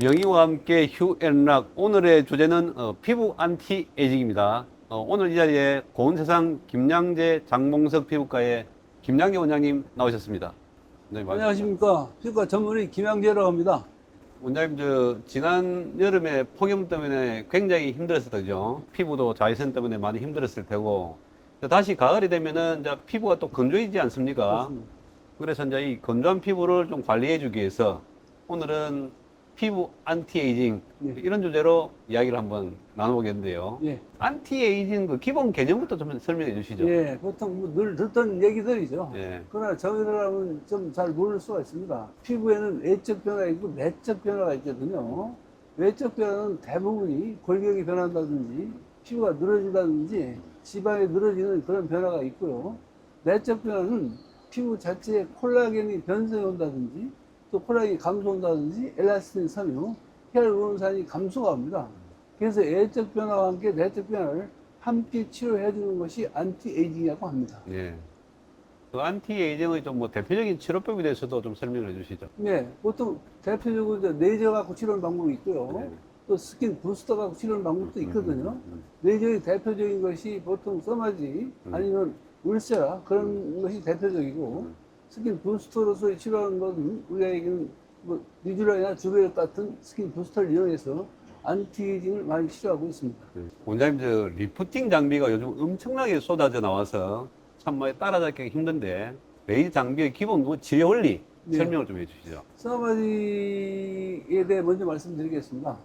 명의와 함께 휴앤락 오늘의 주제는 어, 피부 안티 에이징입니다. 어, 오늘 이 자리에 고운 세상 김양재 장봉석 피부과의 김양재 원장님 나오셨습니다. 원장님, 안녕하십니까. 피부과 전문의 김양재라고 합니다. 원장님 저 지난 여름에 폭염 때문에 굉장히 힘들었었죠. 피부도 자외선 때문에 많이 힘들었을 테고 다시 가을이 되면은 이제 피부가 또 건조해지지 않습니까? 그렇습니다. 그래서 이제 이 건조한 피부를 좀 관리해주기 위해서 오늘은 피부 안티에이징 예. 이런 주제로 이야기를 한번 나눠보겠는데요. 예. 안티에이징 그 기본 개념부터 좀 설명해 주시죠. 예. 보통 뭐늘 듣던 얘기들이죠. 예. 그러나 저희들하고는 좀 잘 모를 수가 있습니다. 피부에는 외적 변화가 있고 내적 변화가 있거든요. 외적 변화는 대부분이 골격이 변한다든지 피부가 늘어진다든지 지방이 늘어지는 그런 변화가 있고요. 내적 변화는 피부 자체에 콜라겐이 변성이 온다든지 또 콜라겐이 감소한다든지 엘라스틴 섬유, 히알루론산이 감소가 합니다. 그래서 외적 변화와 함께 내적 변화를 함께 치료해 주는 것이 안티에이징이라고 합니다. 예. 그 안티에이징의 좀 뭐 대표적인 치료법에 대해서도 좀 설명해 주시죠. 네, 보통 대표적으로 이제 레이저 갖고 치료하는 방법이 있고요. 네. 또 스킨 부스터 갖고 치료하는 방법도 있거든요. 음, 레이저의 대표적인 것이 보통 써마지 음. 아니면 울세라 그런 것이 대표적이고 음. 스킨 부스터로서 치료하는 것은 우리가 얘기는 뭐 니쥬라이나 주베르 같은 스킨 부스터를 이용해서 안티에이징을 많이 치료하고 있습니다. 음. 원장님 저 리프팅 장비가 요즘 엄청나게 쏟아져 나와서 참 많이 따라잡기 힘든데 레이저 장비의 기본 그 지혜 원리 네. 설명을 좀 해주시죠. 써마지에 대해 먼저 말씀드리겠습니다.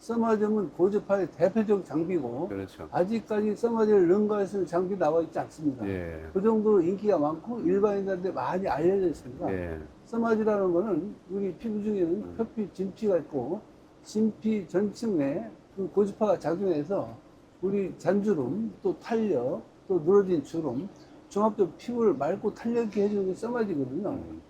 써마점은 고주파의 대표적 장비고 그렇죠. 아직까지 써마지를 능가할 수 있는 장비 나와 있지 않습니다. 예. 그 정도로 인기가 많고 일반인들한테 많이 알려져 있습니다. 예. 써마지라는 거는 우리 피부 중에는 표피, 진피가 있고 진피 전층에 그 고주파가 작용해서 우리 잔주름, 또 탄력, 또 늘어진 주름, 종합적 피부를 맑고 탄력있게 해주는 게 써마지거든요. 음.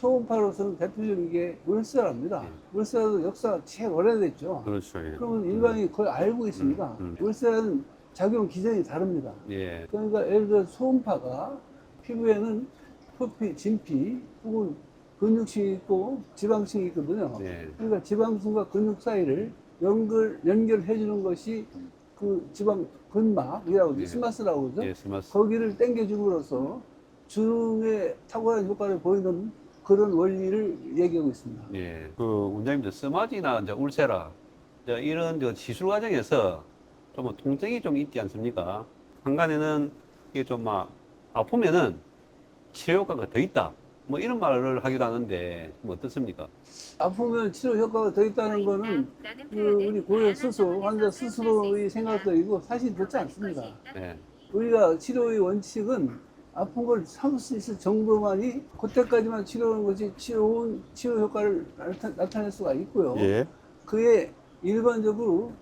초음파로서는 대표적인 게 울세라입니다. 울세라도 역사가 제일 오래됐죠. 그렇죠. 예. 그러면 일반인이 거의 알고 있습니다. 음, 음. 울세라는 작용 기전이 다릅니다. 예. 그러니까 예를 들어 소음파가 피부에는 표피, 진피 혹은 근육층이 있고 지방층이 있거든요. 네. 그러니까 지방층과 근육 사이를 연결, 연결해 주는 것이 그 지방 근막이라고 네. 스마스라고 그러죠. 예, 스마스. 거기를 당겨줌으로써 주름에 탁월한 효과를 보이는 그런 원리를 얘기하고 있습니다. 예. 그 원장님 저 스마지나 이제 울세라 이제 이런 저 시술 과정에서 좀뭐 통증이 좀 있지 않습니까? 한간에는 이게 좀 막 아프면은 치료 효과가 더 있다. 뭐 이런 말을 하기도 하는데 뭐 어떻습니까? 아프면 치료 효과가 더 있다는 거는 그 우리 고객 스스로 환자 스스로의 생각들이고 사실 그렇지 않습니다. 예. 우리가 치료의 원칙은 아픈 걸 참을 수 있을 정도만이 그때까지만 치료하는 것이 치료, 치료 효과를 나타, 낼 수가 있고요. 예. 그에 일반적으로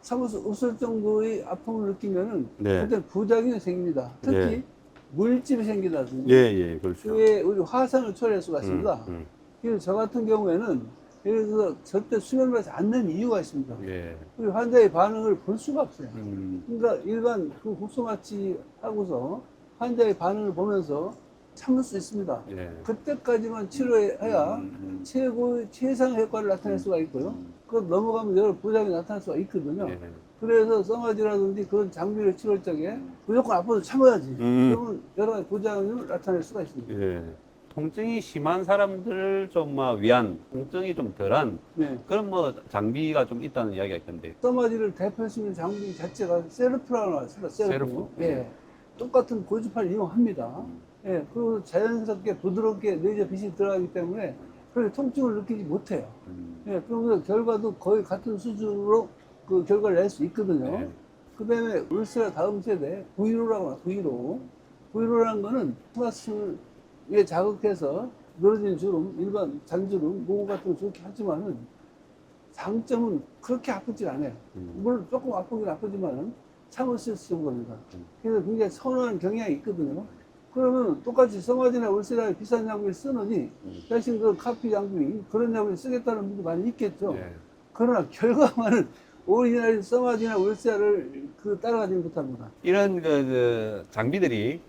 참을 수 없을 정도의 아픔을 느끼면은 네. 그때 부작용이 생깁니다. 특히 네. 물집이 생기다든지 예, 예, 그렇죠. 그에 우리 화상을 초래할 수가 있습니다. 음, 음. 그래서 저 같은 경우에는 예를 들어서 절대 수면을 하지 않는 이유가 있습니다. 예. 우리 환자의 반응을 볼 수가 없어요. 음. 그러니까 일반 그 국소마취 하고서 환자의 반응을 보면서 참을 수 있습니다. 예. 그때까지만 치료해야 음, 음. 최고의 최상의 효과를 나타낼 수가 있고요. 그거 넘어가면 여러 부작용이 나타날 수가 있거든요. 예. 그래서 써마지라든지 그런 장비를 치료할 적에 무조건 아파도 참아야지. 음. 그러면 여러 가지 부작용을 나타낼 수가 있습니다. 예. 통증이 심한 사람들 좀막 위한 통증이 좀 덜한 네. 그런 뭐 장비가 좀 있다는 이야기가 있던데. 써마지를 대표할 수 있는 장비 자체가 세르프라고 나왔습니다. 세르프. 세르프? 예. 똑같은 고주파를 이용합니다. 음. 예. 그리고 자연스럽게 부드럽게 레이저 빛이 들어가기 때문에 그렇게 통증을 느끼지 못해요. 음. 예. 그러면서 결과도 거의 같은 수준으로 그 결과를 낼 수 있거든요. 네. 그 다음에 울스라 다음 세대 V로라고 해요. V로. V로라는 거는 플라스에 자극해서 늘어진 주름, 일반 잔주름, 모공 같은 거 좋게 하지만은 장점은 그렇게 아프지 않아요. 음. 물론 조금 아프긴 아프지만은 참을 수 있을 정도입니다. 음. 그래서 굉장히 선호하는 경향이 있거든요. 그러면 똑같이 성화지나 울스라 비싼 장비를 쓰느니 음. 대신 그 카피 장비, 그런 장비를 쓰겠다는 분도 많이 있겠죠. 예. 그러나 결과만은 오리지널 써마지나 울세아를 그 따라가지 못합니다. 이런 그, 그 장비들이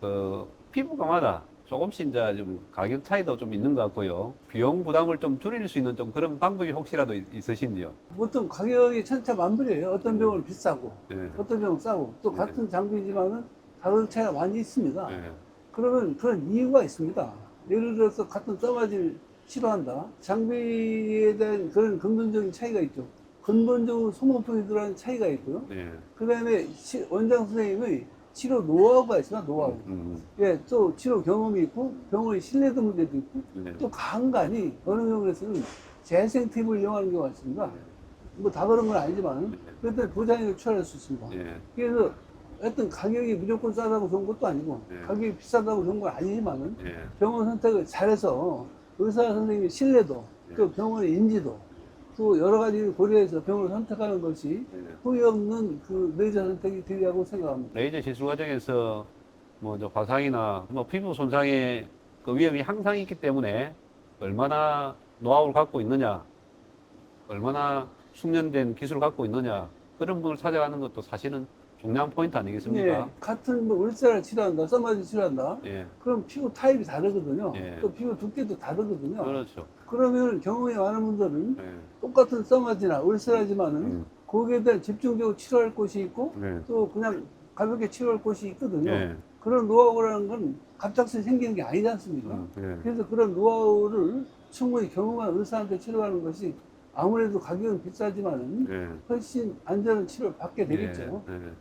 그 피부과마다 조금씩 이제 좀 가격 차이도 좀 있는 것 같고요. 비용 부담을 좀 줄일 수 있는 좀 그런 방법이 혹시라도 있- 있으신지요? 보통 가격이 천차만별이에요. 어떤 병은 비싸고, 예. 어떤 병은 싸고, 또 네. 같은 장비지만은 가격 차이가 많이 있습니다. 예. 그러면 그런 이유가 있습니다. 예를 들어서 같은 써마지를 치료한다. 장비에 대한 그런 근본적인 차이가 있죠. 근본적으로 소모품이 들어가는 차이가 있고요. 예. 그 다음에 원장 선생님의 치료 노하우가 있습니다. 노하우. 음. 예, 또 치료 경험이 있고 병원의 신뢰도 문제도 있고 네. 또 간간이 어느 병원에서는 재생 팁을 이용하는 경우가 있습니다. 뭐 다 그런 건 아니지만 그때 부작용을 초래할 수 있습니다. 예. 그래서 어떤 가격이 무조건 싸다고 좋은 것도 아니고 네. 가격이 비싸다고 좋은 건 아니지만은 예. 병원 선택을 잘해서 의사 선생님의 신뢰도 네. 또 병원의 인지도 또 여러 가지를 고려해서 병원을 선택하는 것이 예. 후회 없는 그 레이저 선택이 되리라고 생각합니다. 레이저 시술 과정에서 뭐 화상이나 뭐 피부 손상의 그 위험이 항상 있기 때문에 얼마나 노하우를 갖고 있느냐, 얼마나 숙련된 기술을 갖고 있느냐 그런 분을 찾아가는 것도 사실은 중요한 포인트 아니겠습니까? 예, 같은 뭐 울사를 치료한다, 써마지 치료한다. 예, 그럼 피부 타입이 다르거든요. 예. 또 피부 두께도 다르거든요. 그렇죠. 그러면 경험이 많은 분들은 예, 똑같은 써마지나 울사라지만은 음, 거기에 대한 집중적으로 치료할 곳이 있고 예, 또 그냥 가볍게 치료할 곳이 있거든요. 예, 그런 노하우라는 건 갑작스레 생기는 게 아니지 않습니까? 음, 예. 그래서 그런 노하우를 충분히 경험한 의사한테 치료하는 것이 아무래도 가격은 비싸지만 은 예. 훨씬 안전한 치료를 받게 되겠죠. 예, 예.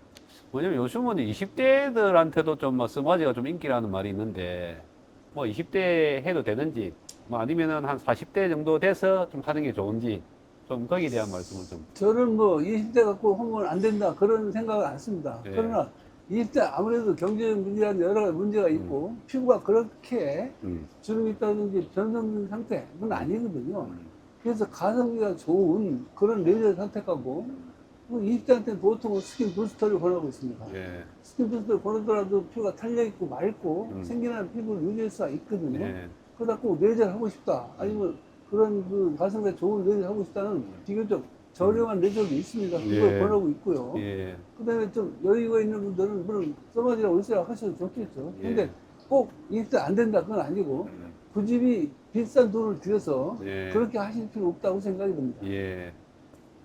뭐냐면 요즘은 20대들한테도 좀 뭐 스마지가 좀 인기라는 말이 있는데 뭐 20대 해도 되는지 뭐 아니면은 한 40대 정도 돼서 좀 하는 게 좋은지 좀 거기에 대한 말씀을 좀 저는 뭐 20대 갖고 홍보는 안 된다 그런 생각은 안 씁니다. 네. 그러나 20대 아무래도 경제적 문제라는 여러 가지 문제가 있고 피부가 그렇게 음, 주름이 있다든지 변성된 상태는 아니거든요. 음, 그래서 가성비가 좋은 그런 레이저를 선택하고 20대한테는 보통은 스킨 부스터를 권하고 있습니다. 예, 스킨 부스터를 권하더라도 피부가 탄력있고 맑고 음. 생기는 피부를 유지할 수가 있거든요. 예, 그러다 꼭 레이저를 하고 싶다. 아니면 그런 그 가성비가 좋은 레이저를 하고 싶다는 비교적 저렴한 레이저도 있습니다. 그걸 예. 권하고 있고요. 예, 그 다음에 좀 여유가 있는 분들은 물론 써마지랑 울세라 하셔도 좋겠죠. 예. 근데 꼭 20대 안 된다. 그건 아니고 굳이 비싼 돈을 들여서 예. 그렇게 하실 필요 없다고 생각이 듭니다. 예.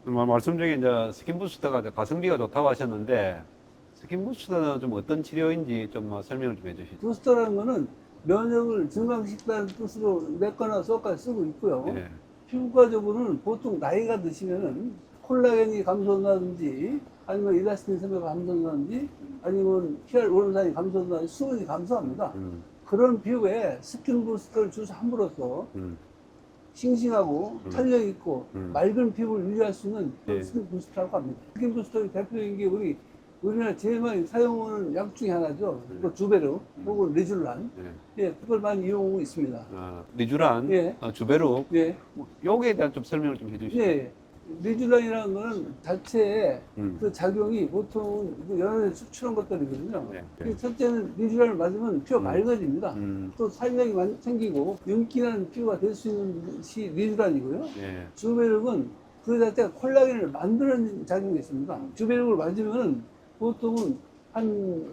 뭐 말씀 중에 이제 스킨 부스터가 이제 가성비가 좋다고 하셨는데 스킨 부스터는 좀 어떤 치료인지 좀뭐 설명을 좀 해주시죠. 부스터라는 거는 면역을 증강시키다는 뜻으로 냈거나 써까지 쓰고 있고요. 예, 피부과적으로는 보통 나이가 드시면은 콜라겐이 감소한다든지 아니면 일라스틴 섬유가 감소한다든지 아니면 히알루론산이 감소한다든지 수분이 감소합니다. 음, 그런 피부에 스킨 부스터를 주사 함으로써 음, 싱싱하고 음. 탄력 있고 음. 맑은 피부를 유지할 수 있는 예. 스킨 부스터라고 합니다. 스킨 부스터의 대표적인 게 우리 우리나라 제일 많이 사용하는 약 중에 하나죠. 네. 그 주베르 혹은 레줄란. 예. 예, 그걸 많이 이용하고 있습니다. 아, 리주란, 예. 어, 주베룩, 예, 뭐, 요거에 대한 좀 설명을 좀 해주시죠. 예. 리줄란이라는 거는 자체의 음. 그 작용이 보통 개 수출한 것들이거든요. 네. 그 첫째는 리줄란을 맞으면 피부가 음. 맑아집니다. 음, 또 탄력이 많이 생기고 윤기나는 피부가 될 수 있는 것이 리줄란이고요. 예, 주베룩은 그 자체가 콜라겐을 만드는 작용이 있습니다. 주베룩을 맞으면 보통은 한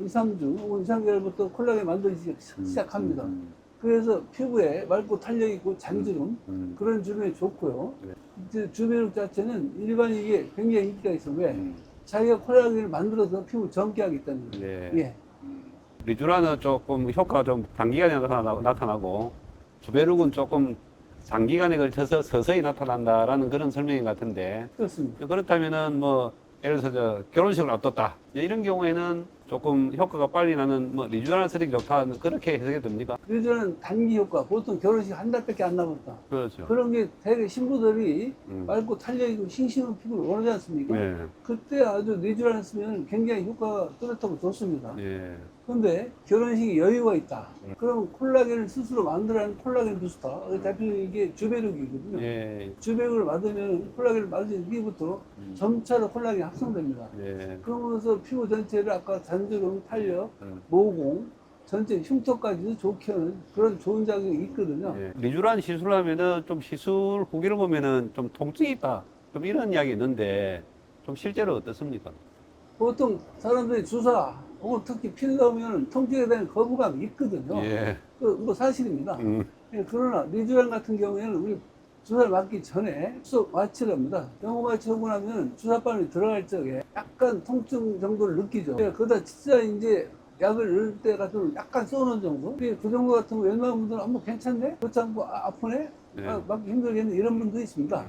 2, 3주 혹은 2, 3개월부터 콜라겐 만들기 음, 시작합니다. 음, 그래서 피부에 맑고 탄력 있고 잔주름 음, 그런 주름에 좋고요. 네. 주베룩 자체는 일반인에게 굉장히 인기가 있어요. 왜? 음, 자기가 콜라겐을 만들어서 피부 젊게 하기 때문에. 예. 예. 리주란은 조금 효과가 좀 단기간에 나타나고, 나타나고 주베룩은 조금 장기간에 걸쳐서 서서히 나타난다라는 그런 설명인 것 같은데 그렇습니다. 그렇다면은 뭐 예를 들어서 저 결혼식을 앞뒀다 이런 경우에는 조금 효과가 빨리 나는 뭐 리주란 쓰레기 좋다 그렇게 해석이 됩니까? 요즘은 단기 효과, 보통 결혼식 한 달밖에 안 남았다. 그렇죠. 그런 게 대개 신부들이 음. 맑고 탄력 있고 싱싱한 피부를 원하지 않습니까? 네. 그때 아주 내주란을 쓰면 굉장히 효과가 뚜렷하고 좋습니다. 예. 그런데 결혼식에 여유가 있다. 음. 그럼 콜라겐을 스스로 만들어낸 콜라겐 부스터. 대표적인 이게 주베룩이거든요. 예. 주베룩을 맞으면 콜라겐을 맞은 뒤부터 음. 점차로 콜라겐이 합성됩니다. 예. 그러면서 피부 전체를 아까 잔주름, 탄력, 음. 모공, 전체 흉터까지도 좋게 하는 그런 좋은 작용이 있거든요. 예. 리주란 시술 하면은 좀 시술 후기를 보면은 좀 통증이 있다. 좀 이런 이야기 있는데 좀 실제로 어떻습니까? 보통 사람들이 주사 혹은 특히 하면 통증에 대한 거부감이 있거든요. 예. 그뭐 사실입니다. 음, 예, 그러나 리주란 같은 경우에는 우리 주사를 맞기 전에 수속 마취를 합니다. 병원 마취하고 나면 주사바늘 들어갈 적에 약간 통증 정도를 느끼죠. 예, 그러다 진짜 이제 약을 넣을 때 같은 약간 쏘는 정도? 예, 그 정도 같은 거 웬만한 분들은 아뭐 괜찮네? 그렇지 않고 아, 아프네? 네. 아, 맞기 힘들겠네? 이런 분도 있습니다.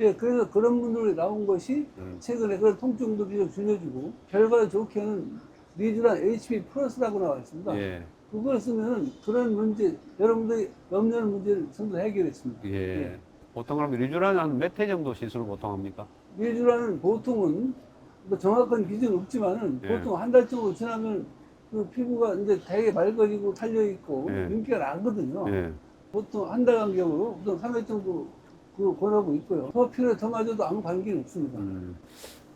예, 그래서 그런 분들이 나온 것이 음. 최근에 그런 통증도 비교 줄여주고 결과를 좋게는 리주란 HP 플러스라고 나와 있습니다. 예, 그걸 쓰면 그런 문제, 여러분들이 염려하는 문제를 전부 해결했습니다. 예. 예. 보통 그럼 리쥬란 한몇 회 정도 시술을 보통 합니까? 리주라는 보통은 뭐 정확한 기준은 없지만은 예. 보통 한 달 정도 지나면 그 피부가 이제 되게 맑아지고 탈려 있고 예. 윤기가 나거든요. 예, 보통 한 달 간격으로 보통 3회 정도 그 권하고 있고요. 더 필요해 더 맞아도 아무 관계는 없습니다. 음.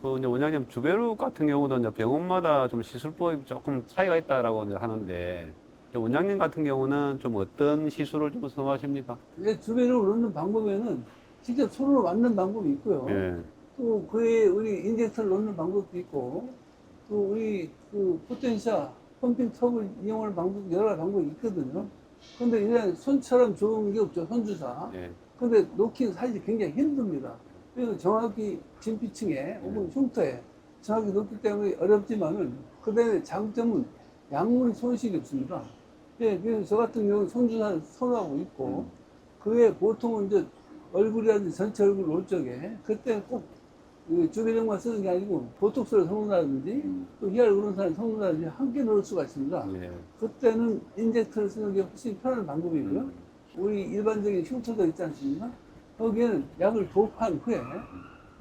그 이제 원장님 주베루 같은 경우도 이제 병원마다 좀 시술법이 조금 차이가 있다라고 이제 하는데 원장님 같은 경우는 좀 어떤 시술을 좀 선호하십니까? 이제 주변으로 넣는 방법에는 직접 손으로 맞는 방법이 있고요. 예, 또 그에 우리 인젝터를 넣는 방법도 있고 또 우리 그 포텐샤 펌핑 턱을 이용하는 방법 여러 가지 방법이 있거든요. 근데 이제 손처럼 좋은 게 없죠 손주사. 예, 근데 놓기는 사실 굉장히 힘듭니다. 그래서 정확히 진피층에 혹은 흉터에 정확히 놓기 때문에 어렵지만은 그다음에 장점은 약물 손실이 없습니다. 예, 그래서 저 같은 경우는 손주사를 선호하고 있고 그에 보통은 이제 얼굴이라든지 전체 얼굴 놓을 적에 그때 꼭 주변형만 쓰는 게 아니고 보톡스를 섞는다든지 또 히알루론산을 섞는다든지 함께 넣을 수가 있습니다. 예. 그때는 인젝터를 쓰는 게 훨씬 편한 방법이고요. 음. 우리 일반적인 흉터도 있지 않습니까? 거기에는 약을 도포한 후에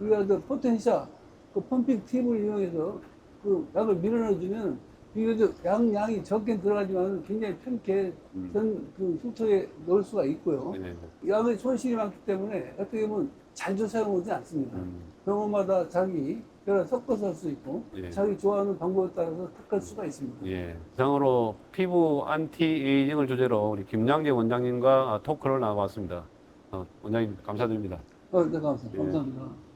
우리가 그 포텐샤 그 펌핑 팁을 이용해서 그 약을 밀어넣어주면 비교적 양 양이 적게 들어가지만 굉장히 편하게 음. 전그 흉터에 넣을 수가 있고요. 예. 약의 손실이 많기 때문에 어떻게 보면 자주 사용하지 않습니다. 음. 병원마다 자기 여러 섞어서 할 수 있고 예. 자기 좋아하는 방법에 따라서 택할 수가 있습니다. 예. 이상으로 피부 안티 에이징을 주제로 우리 김양재 원장님과 토크를 나눠봤습니다. 어, 원장님 감사드립니다. 어, 네, 감사합니다. 예. 감사합니다.